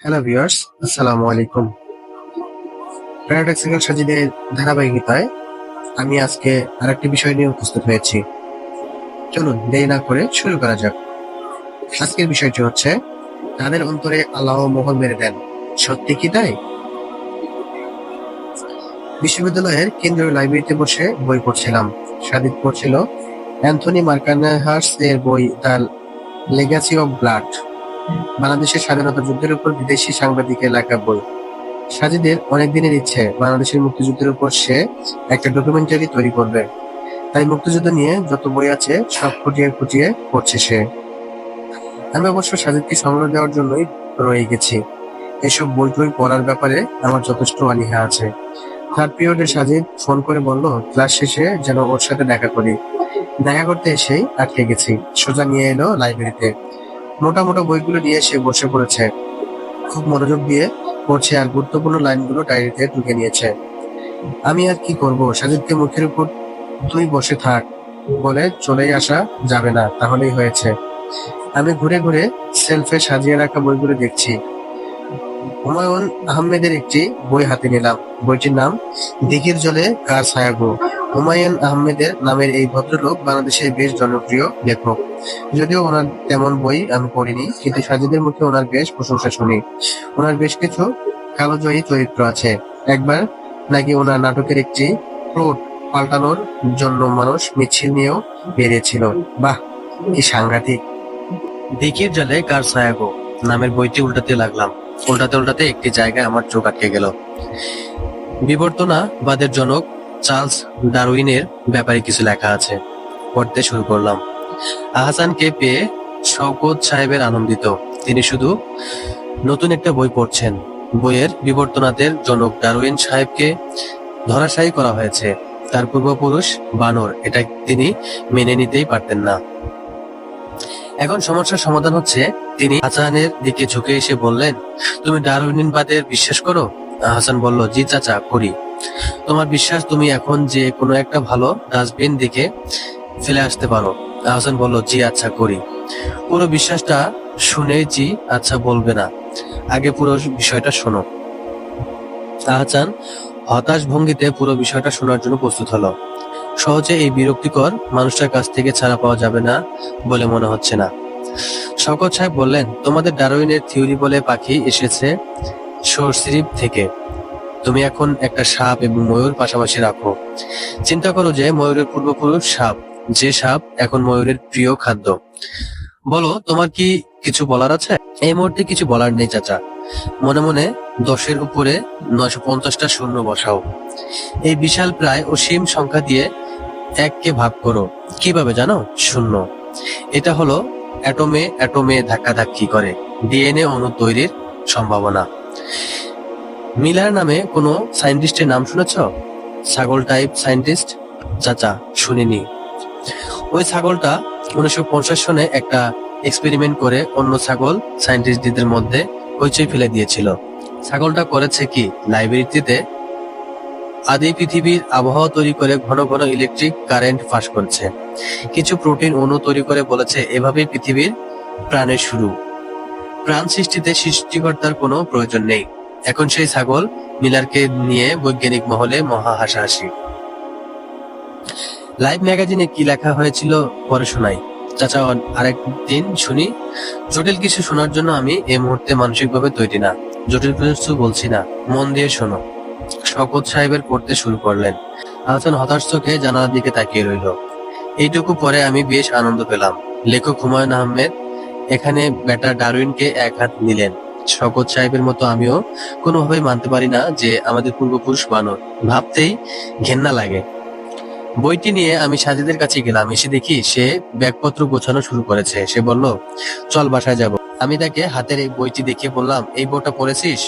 Hello viewers আসসালামু আলাইকুম paradoxical সাজিদের ধারাবাহিকতায় আমি আজকে আরেকটি বিষয় নিয়ে উপস্থিত হয়েছি। চলুন, দেরি না করে শুরু করা যাক। আজকের বিষয়টি হচ্ছে তাদের অন্তরে আল্লাহ মোহর মেরে দেন? সত্যি কি তাই? বিশ্ববিদ্যালয়ের কেন্দ্রীয় লাইব্রেরিতে বসে বই পড়ছিলাম। সাদিক পড়ছিল অ্যান্থনি মার্কানহার্স এর বই দ্য লেগাসি অফ ব্লাড। বাংলাদেশের স্বাধীনতা যুদ্ধের উপর বিদেশি সাংবাদিকের লেখা বই। সাজিদের অনেক দিনের ইচ্ছে বাংলাদেশের মুক্তিযুদ্ধের উপর সে একটা ডকুমেন্টারি তৈরি করবে। তাই মুক্তিযুদ্ধ নিয়ে যত বই আছে, সব খুঁটিয়ে খুঁটিয়ে পড়ছে সে। আমি অবশ্য সাজিদকে সংগ্রহ দেওয়ার জন্যই রয়ে গেছি। এসব বই টই পড়ার ব্যাপারে আমার যথেষ্ট অনীহা আছে। থার্ড পিরিয়ডে সাজিদ ফোন করে বলল, ক্লাস শেষে যেন ওর সাথে দেখা করি। দেখা করতে এসেই আটকে গেছি। সোজা নিয়ে এলো লাইব্রেরিতে মোটা মোটা বইগুলো নিয়ে সে বসে পড়েছে। খুব মনোযোগ দিয়ে পড়ছে আর গুরুত্বপূর্ণ লাইনগুলো ডায়েরিতে ঢুকে নিয়েছে। আমি আর কি করব? সাজিদকে মুখের উপর তুই বসে থাক বলে চলেই আসা যাবে না, তাহলেই হয়েছে। আমি ঘুরে ঘুরে সেলফে সাজিয়ে রাখা বইগুলো দেখছি। হুমায়ুন আহমেদের একটি বই হাতে নিলাম। বইটির নাম দিঘির জলে কার ছায়াগো হুমায়ুন আহমেদের নামের এই ভদ্রলোক বাংলাদেশের বেশ জনপ্রিয় লেখক। যদিও ওনার তেমন বই আমি পড়িনি, কিন্তু সাজিদের মুখে ওনার বেশ প্রশংসা শুনি। ওনার বেশ কিছু কালোজয়ী চরিত্র আছে। একবার নাকি ওনার নাটকের একটি প্লট পাল্টানোর জন্য মানুষ মিছিল নিয়েও বেরিয়েছিল। বাহ, কি সাংঘাতিক। দিকির জলে কার ছায়াগো নামের বইটি উল্টাতে লাগলাম। উল্টাতে উল্টাতে একটি জায়গায় আমার চোখ আটকে গেল। বিবর্তনাবাদের জনক চার্লস ডারউইনের ব্যাপারে কিছু লেখা আছে। পড়তে শুরু করলাম। আহসানকে পেয়ে শওকত সাহেবের আনন্দিত। তিনি শুধু নতুন একটা বই পড়ছেন। বইয়ের বিবর্তনাদের জনক ডারউইন সাহেবকে ধরাশায়ী করা হয়েছে। তার পূর্বপুরুষ বানর, এটা তিনি মেনে নিতেই পারতেন না। এখন সমস্যার সমাধান হচ্ছে, তিনি হাসানের দিকে ঝুঁকে এসে বললেন, তুমি ডারউইনবাদের বিশ্বাস করো? হাসান বলল, জি চাচা, করি। তোমার বিশ্বাস, তুমি এখন যে কোনো একটা ভালো ডাস্টবিন দিকে ফেলে আসতে পারো। আহসান বলল, জি আচ্ছা করি। পুরো বিশ্বাসটা শুনে জি আচ্ছা বলবে না। আগে পুরো বিষয়টা শোনো। আহসান হতাশ ভঙ্গিতে পুরো বিষয়টা শোনার জন্য প্রস্তুত হলো। সহজে এই বিরক্তিকর মানুষটার কাছ থেকে ছাড়া পাওয়া যাবে না বলে মনে হচ্ছে না। শওকত সাহেব বললেন, তোমাদের ডারউইনের থিওরি বলে পাখি এসেছে সরসিরিপ থেকে। তুমি এখন একটা সাপ এবং ময়ূর পাশাপাশি রাখো। চিন্তা করো যে ময়ূরের পূর্বপুরুষ সাপ, যে সাপ এখন ময়ূরের প্রিয় খাদ্য। বলো, তোমার কি কিছু বলার আছে? এই মুহূর্তে কিছু বলার নেই, চাচা। মনে মনে দশের উপরে নয়শো পঞ্চাশটা শূন্য বসাও। এই বিশাল প্রায় অসীম সংখ্যা দিয়ে এককে ভাগ করো। কীভাবে জানো? শূন্য। এটা হলো অ্যাটমে অ্যাটমে ধাক্কাধাক্কি করে। ডিএনএ অণু তৈরির সম্ভাবনা। মিলার নামে কোনো সায়েন্টিস্টের নাম শুনেছ? ছাগল টাইপ সায়েন্টিস্ট চাচা, শুনিনি। ওই ছাগলটা উনিশশো পঞ্চাশ সনে একটা এক্সপেরিমেন্ট করে অন্য ছাগল সায়েন্টিস্টদের মধ্যে হইচই ফেলে দিয়েছিল। ছাগলটা করেছে কি? লাইব্রেরিতে আদি পৃথিবীর আবহাওয়া তৈরি করে ঘন ঘন ইলেকট্রিক কারেন্ট ফাঁস করছে। কিছু প্রোটিন অণু তৈরি করে বলেছে, এভাবেই পৃথিবীর প্রাণের শুরু। প্রাণ সৃষ্টিতে সৃষ্টিকর্তার কোনো প্রয়োজন নেই। এখন সেই ছাগল মিলারকে নিয়ে বৈজ্ঞানিক মহলে মহা হাসাহাসি। লাইভ ম্যাগাজিনে কি লেখা হয়েছিল পরে শোনাই। চাচা আরেকদিন শুনি, জটিল কিছু শোনার জন্য আমি এই মুহূর্তে মানসিকভাবে তৈরি না। জটিল কিছু বলছি না, মন দিয়ে শোনো। শকত সাহেবের পড়তে শুরু করলেন। আহসান হতাশ চোখে জানালার দিকে তাকিয়ে রইল। এইটুকু পরে আমি বেশ আনন্দ পেলাম। লেখক হুমায়ুন আহমেদ এখানে বেটা ডারউইনকে এক হাত নিলেন। শকত সাহেবের মতো আমিও কোনোভাবেই মানতে পারি না যে আমাদের পূর্বপুরুষ বানর। ভাবতেই ঘেন্না লাগে। বইটি নিয়ে আমি সাজিদের কাছে গেলাম। এসে দেখি সে ব্যাগপত্র গোছানো শুরু করেছে। সে বলল, চল বাসায় যাব। আমি তাকে হাতের এই বইটি দেখিয়ে বললাম, এই বইটা পড়েছিস?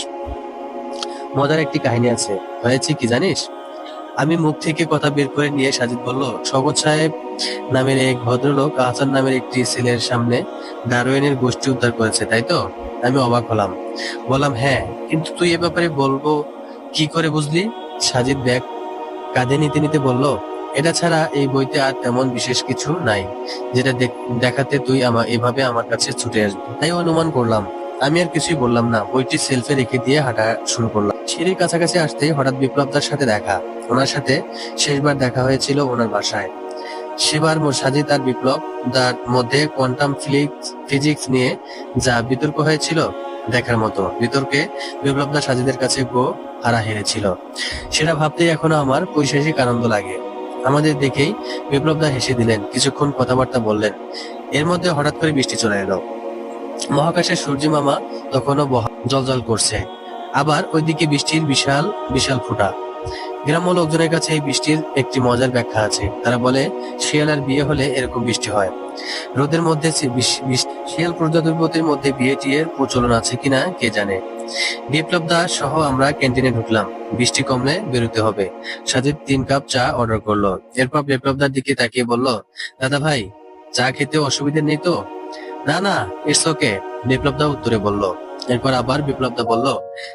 মজার একটি কাহিনী আছে। হয়েছে কি জানিস? আমি মুখ থেকে কথা বের করে নিয়ে সাজিদ বলল শগত সাহেব নামের এক ভদ্রলোক আহসান নামের একটি ছেলের সামনে ডারওয়েনের গোষ্ঠী উদ্ধার করেছে, তাই তো? আমি অবাক হলাম। বললাম হ্যাঁ কিন্তু তুই এ ব্যাপারে বলব কি করে বুঝলি? সাজিদ ব্যাগ কাঁধে নিতে নিতে বলল, এটা ছাড়া এই বইতে আর তেমন বিশেষ কিছু নাই, যেটা দেখ- দেখাতে তুই আমার এভাবে আমার কাছে ছুটে আসবি। তাই অনুমান করলাম। আমি আর কিছুই বললাম না, বইটি সেলফে রেখে দিয়ে হাঁটা শুরু করলাম। সিঁড়ির কাছাকাছি আসতেই হঠাৎ বিপ্লবদার সাথে দেখা। ওনার সাথে শেষবার দেখা হয়েছিল ওনার বাসায়। সেবার সাজি তার বিপ্লব তার মধ্যে কোয়ান্টাম ফিজিক্স নিয়ে যা বিতর্ক হয়েছিল দেখার মতো। বিতর্কে বিপ্লবদা সাজিদের কাছে গো হারা হেরেছিল। সেটা ভাবতেই এখনও আমার পৈশাচিক আনন্দ লাগে। আমাদের দেখেই বিপ্লবদা হেসে দিলেন, কিছুক্ষণ কথাবার্তা বললেন। এর মধ্যে হঠাৎ করে বৃষ্টি চলে এলো। মহাকাশের সূর্য মামা তখনও জল করছে। আবার ওইদিকে বৃষ্টির বিশাল বিশাল ফোঁটা। গ্রাম্য লোকজনের কাছে এই বৃষ্টির একটি মজার ব্যাখ্যা আছে। তারা বলে শিয়ালার বিয়ে হলে এরকম বৃষ্টি হয়। রোদের মধ্যে শিয়াল প্রজাতির মধ্যে বিয়ে টিয়ের প্রচলন আছে কিনা কে জানে? বিপ্লব দাস সহ আমরা ক্যান্টিনে ঢুকলাম। বৃষ্টি কমলে বেরোতে হবে। সাজিদ তিন কাপ চা অর্ডার করল। এরপর বিপ্লব দার দিকে তাকিয়ে বলল, দাদা ভাই, চা খেতে অসুবিধা নেই তো? না না ইটস ওকে বিপ্লব দা উত্তরে বলল। এরপর আবার বিপ্লব দা বলল,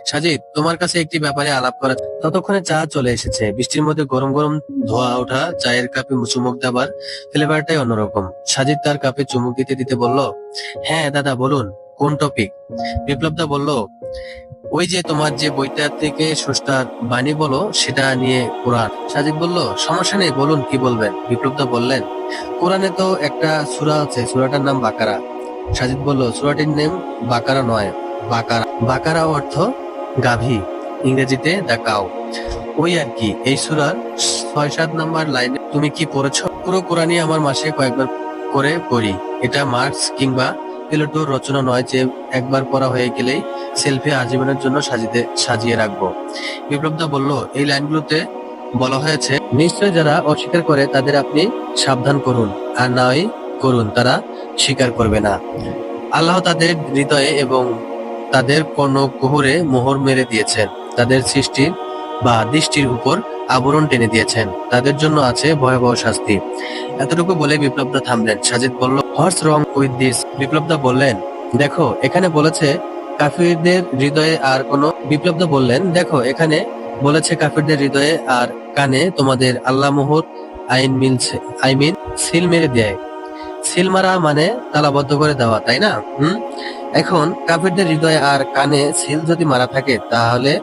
সাজিদ, তোমার কাছে একটি ব্যাপারে আলাপ করা ততক্ষণে চা চলে এসেছে। বৃষ্টির মধ্যে গরম গরম ধোয়া ওঠা, চায়ের কাপে চুমুক দেবার ফ্লেভারটাই অন্যরকম। সাজিদ তার কাপে চুমুক দিতে দিতে বলল হ্যাঁ দাদা, বলুন, কোন টপিক বিপ্লব দা বলল, ওই যে তোমার যে বইটা থেকে সুস্টার বাণী বলো, সেটা নিয়ে কোরআন। সাজিদ বলল, সমস্যা নেই, বলুন, কি বলবেন? বিপ্লব দা বললেন, কোরআনে তো একটা সুরা আছে, সুরাটার নাম বাকারা। সাজিদ বলল, সূরাটির নাম বাকারা নয় বাকারা। বাকারা অর্থ গাভী, ইংরেজিতে দ্য ওই আর কি, এই সূরার ছয় সাত নাম্বার লাইনে তুমি কি পড়েছ? পুরো কোরআনই আমার মাসে কয়েকবার করে পড়ি। এটা মার্কস কিংবা পেলোটোর রচনা নয় যে একবার পড়া হয়ে গেলেই সেলফি আজীবনের জন্য সাজিতে, সাজিয়ে রাখব। বিপ্লবদা বলল, এই লাইনগুলোতে বলা হয়েছে, নিশ্চয় যারা অস্বীকার করে তাদের আপনি সাবধান করুন, আর নয় করুন, তারা স্বীকার করবে না। আল্লাহ তাদের হৃদয়ে এবং তাদের কোন কুহুরে মোহর মেরে দিয়েছেন। তাদের সৃষ্টির বা দৃষ্টির উপর আবরণ টেনে দিয়েছেন। তাদের জন্য আছে ভয়াবহ শাস্তি। এতটুকু বলে বিপ্লবদা থামলেন। সাজিদ বলল হর্স রং উইথ দিস বিপ্লবদা বললেন, দেখো, এখানে বলেছে কাফিরদের হৃদয়ে আর কোন বিপ্লবদা বললেন, দেখো, এখানে বলেছে কাফিরদের হৃদয়ে আর কানে তোমাদের আল্লাহ মোহর, আইন মিলছে, আই মিন, সিল মেরে দেয়। সিল মারা মানে তালাবদ্ধ করে দেওয়া, তাই না? হুম? এখন কাফিরদের হৃদয়ে আর কানে সিল যদি মারা থাকে, তাহলে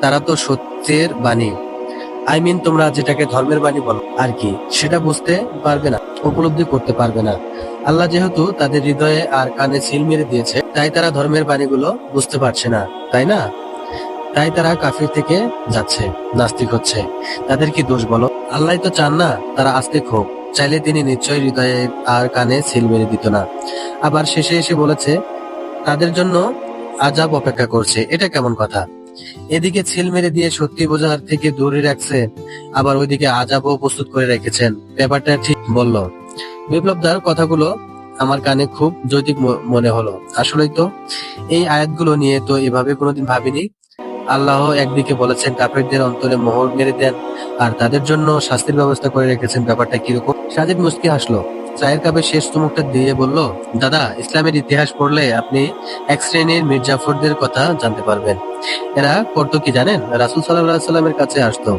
তারা তো সত্যের বাণী। আই মিন তোমরা যেটাকে ধর্মের বাণী বলো, আর কি? সেটা বুঝতে পারবে না, উপলব্ধি করতে পারবে না। আল্লাহ যেহেতু তাদের হৃদয়ে আর কানে সিল মেরে দিয়েছে, তাই তারা ধর্মের বাণীগুলো বুঝতে পারছে না, তাই না? তাই তারা কাফির থেকে যাচ্ছে, নাস্তিক হচ্ছে। তাদের কি দোষ বলো? আল্লাহ তো চান না তারা আস্তিক হোক। চাইলে তিনি নিশ্চয়ই হৃদয়ে আর কানে সিল মেরে দিত না। আবার শেষে এসে বলেছে, তাদের জন্য আজাব অপেক্ষা করছে। এটা কেমন কথা? এদিকে ছিল মেরে দিয়ে সত্যি বোঝার থেকে দূরে রাখছে, আবার ওইদিকে আজাবও প্রস্তুত করে রেখেছেন। ব্যাপারটা ঠিক বলল। বিপ্লবদার কথাগুলো আমার কানে খুব যৌতিক মনে হলো। আসলেই তো, এই আয়াতগুলো নিয়ে তো এভাবে কোনোদিন ভাবিনি। আল্লাহ একদিকে বলেছেন, কাফেরদের অন্তরে মোহর মেরে দেন, আর তাদের জন্য শাস্তির ব্যবস্থা করে রেখেছেন। ব্যাপারটা কীরকম সাজিদ মুস্কি হাসলো। চায়ের কাপে শেষ চুমুকটা দিয়ে বলল, দাদা, ইসলামের ইতিহাস পড়লে আপনি এক শ্রেণির মির্জাফরদের কথা জানতে পারবেন। এরা করতো কি জানেন? রাসুল সাল্লামের কাছে আসতো।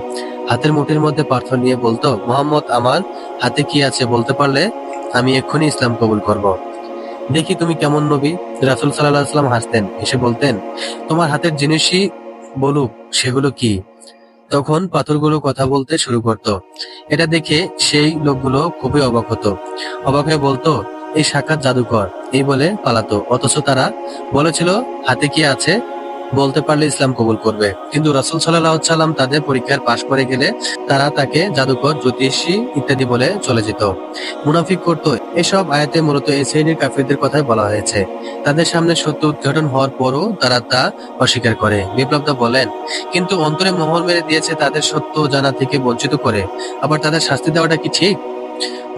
হাতের মুঠির মধ্যে পাথর নিয়ে বলতো, মোহাম্মদ, আমার হাতে কি আছে বলতে পারলে আমি এক্ষুনি ইসলাম কবুল করব। দেখি তুমি কেমন নবী? রাসুল সাল্লাহ সাল্লাম হাসতেন। এসে বলতেন, তোমার হাতের জিনিসই বলুক, সেগুলো কি? তখন পাথরগুলো কথা বলতে শুরু করত। এটা দেখে সেই লোকগুলো খুবই অবাক হতো। অবাক হয়ে বলতো, এই সাক্ষাৎ জাদুকর। এই বলে পালাতো। অথচ তারা বলেছিল, হাতে কি আছে? বলতে পারলে ইসলাম কবুল করবে। কিন্তু রাসুল সাল্লাহ সাল্লাম তাদের পরীক্ষার পাশ করে গেলে তারা তাকে জাদুকর, জ্যোতিষী ইত্যাদি বলে চলে যেত। মুনাফিক করতো। এসব আয়াতে মূলত এই শ্রেণির কাফিরদের কথাই বলা হয়েছে। তাদের সামনে সত্য উদ্ঘাটন হওয়ার পরও তারা তা অস্বীকার করে। বিপ্লবদা বলেন, কিন্তু অন্তরে মোহর মেরে দিয়েছে তাদের সত্য জানা থেকে বঞ্চিত করে। আবার তাদের শাস্তি দেওয়াটা কি ঠিক?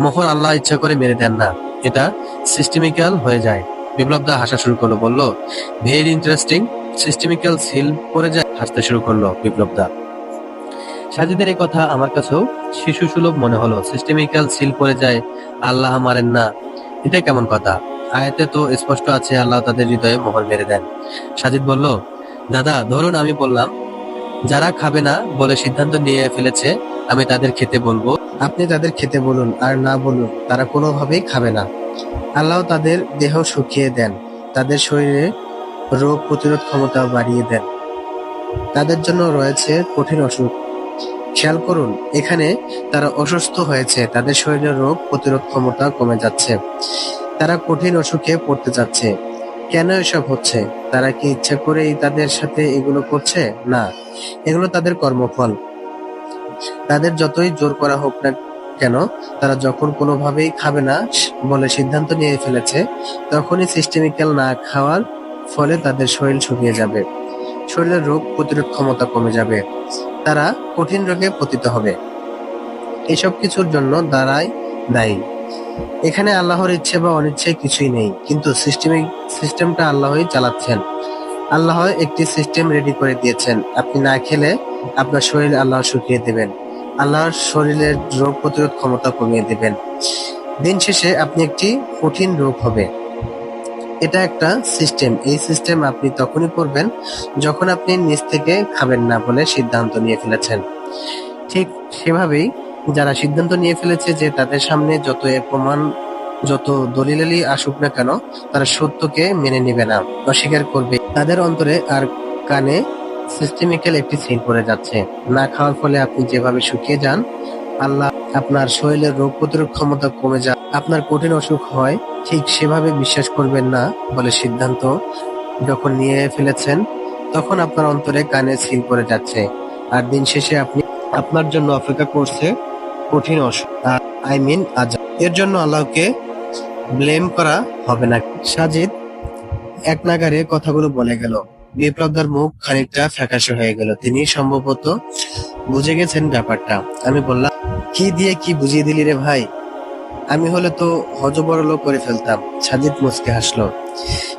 মোহর আল্লাহ ইচ্ছা করে মেরে দেন না। এটা সিস্টেমিক্যাল হয়ে যায়। বিপ্লবদা হাসা শুরু করল, বলল ভেরি ইন্টারেস্টিং সিস্টেমিক্যাল সিল পরে যায়, হাসতে শুরু করল বিপ্লবদা। সাজিদের এই কথা আমার কাছেও শিশু সুলভ মনে হলো। সিস্টেমিক্যাল সিল পরে যায়, আল্লাহ মারেন না। এটা কেমন কথা? আয়াতে তো স্পষ্ট আছে, আল্লাহ তাদের হৃদয়ে মোহর মেরে দেন। সাজিদ বলল, দাদা, ধরুন আমি বললাম, যারা খাবে না বলে সিদ্ধান্ত নিয়ে ফেলেছে, আমি তাদের খেতে বলব। আপনি তাদের খেতে বলুন আর না বলুন, তারা কোনোভাবেই খাবে না। আল্লাহ তাদের দেহ শুকিয়ে দেন, তাদের শরীরে রোগ প্রতিরোধ ক্ষমতা বাড়িয়ে দেন। তাদের জন্য রয়েছে কঠিন অসুখ। খেয়াল করুন, এখানে তারা অসুস্থ হয়েছে, তাদের শরীরের রোগ প্রতিরোধ ক্ষমতা কমে যাচ্ছে। তারা কঠিন অসুখে পড়তে যাচ্ছে। কেন এসব হচ্ছে? তারা কি ইচ্ছা করেই তাদের সাথে এগুলো করছে? না, এগুলো তাদের কর্মফল। তাদের যতই জোর করা হোক না কেন, তারা যখন কোনোভাবেই খাবে না বলে সিদ্ধান্ত নিয়ে ফেলেছে, তখনই সিস্টেমিক্যাল না খাওয়ার ফলে তাদের শরীর শুকিয়ে যাবে। শরীরের রোগ প্রতিরোধ ক্ষমতা কমে যাবে। তারা কঠিন রোগে পতিত হবে। এসব কিছুর জন্য দাঁড়ায় দায়ী। এখানে আল্লাহর ইচ্ছে বা অনিচ্ছে কিছুই নেই, কিন্তু সিস্টেমিক সিস্টেমটা আল্লাহই চালাচ্ছেন। আল্লাহ একটি সিস্টেম রেডি করে দিয়েছেন। আপনি না খেলে আপনার শরীর আল্লাহ শুকিয়ে দেবেন। আল্লাহর শরীরের রোগ প্রতিরোধ ক্ষমতা কমিয়ে দেবেন। দিন শেষে আপনি একটি কঠিন রোগ হবে। এটা একটা সিস্টেম এই সিস্টেম আপনি তখনই করবেন যখন আপনি নিজ থেকে খাবেন না বলে সিদ্ধান্ত নিয়ে ফেলেছেন। ঠিক সেভাবেই যারা সিদ্ধান্ত নিয়ে ফেলেছে যে তাদের সামনে যত প্রমাণ, যত দলিলালি আসুক না কেন, তারা সত্যকে মেনে নেবে না, অস্বীকার করবে। তাদের অন্তরে আর কানে সিস্টেমিক্যাল একটি সিল পড়ে যাচ্ছে। না খাওয়ার ফলে আপনি যেভাবে শুকিয়ে যান, আল্লাহ আপনার শরীরের রোগ প্রতিরোধ ক্ষমতা কমে যায় আপনার কঠিন অসুখ হয়, ঠিক সেভাবে বিশ্বাস করবেন না বলে সিদ্ধান্ত যখন নিয়ে ফেলেছেন, তখন আপনার অন্তরে কানে সিল পড়ে যাচ্ছে। আর দিন শেষে আপনি আপনার জন্য অপেক্ষা করছে কঠিন অসুখ। আই মিন আজাব এর জন্য আল্লাহকে ব্লেম করা হবে না। সাজিদ এক নাগারে কথাগুলো বলে গেল। বিপ্লবদার মুখ খানিকটা ফ্যাকাশে হয়ে গেল। তিনি সম্ভবত বুঝে গেছেন ব্যাপারটা। আমি বললাম, কি দিয়ে কি বুঝিয়ে দিলি রে ভাই? আমি হলে তো হজবরল করে ফেলতাম। সাজিদ মুচকে হাসলো।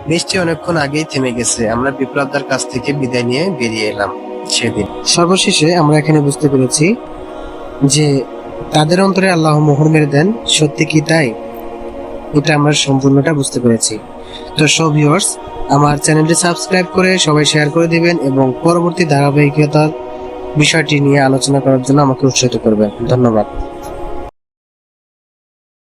বৃষ্টি অনেকক্ষণ আগেই থেমে গেছে। আমরা বিপ্লবদার কাছ থেকে বিদায় নিয়ে বেরিয়ে এলাম সেদিন। সর্বশেষে আমরা এখানে বুঝতে পেরেছি যে তাদের অন্তরে আল্লাহ মোহর মেরে দেন। সত্যি কি তাই? এটা আমরা সম্পূর্ণটা বুঝতে পেরেছি। তো সব ভিউয়ার্স আমার চ্যানেলটি সাবস্ক্রাইব করে সবাই শেয়ার করে দিবেন এবং পরবর্তী ধারাবাহিকতার বিষয়টি নিয়ে আলোচনা করার জন্য আমাকে উৎসাহিত করবেন। ধন্যবাদ।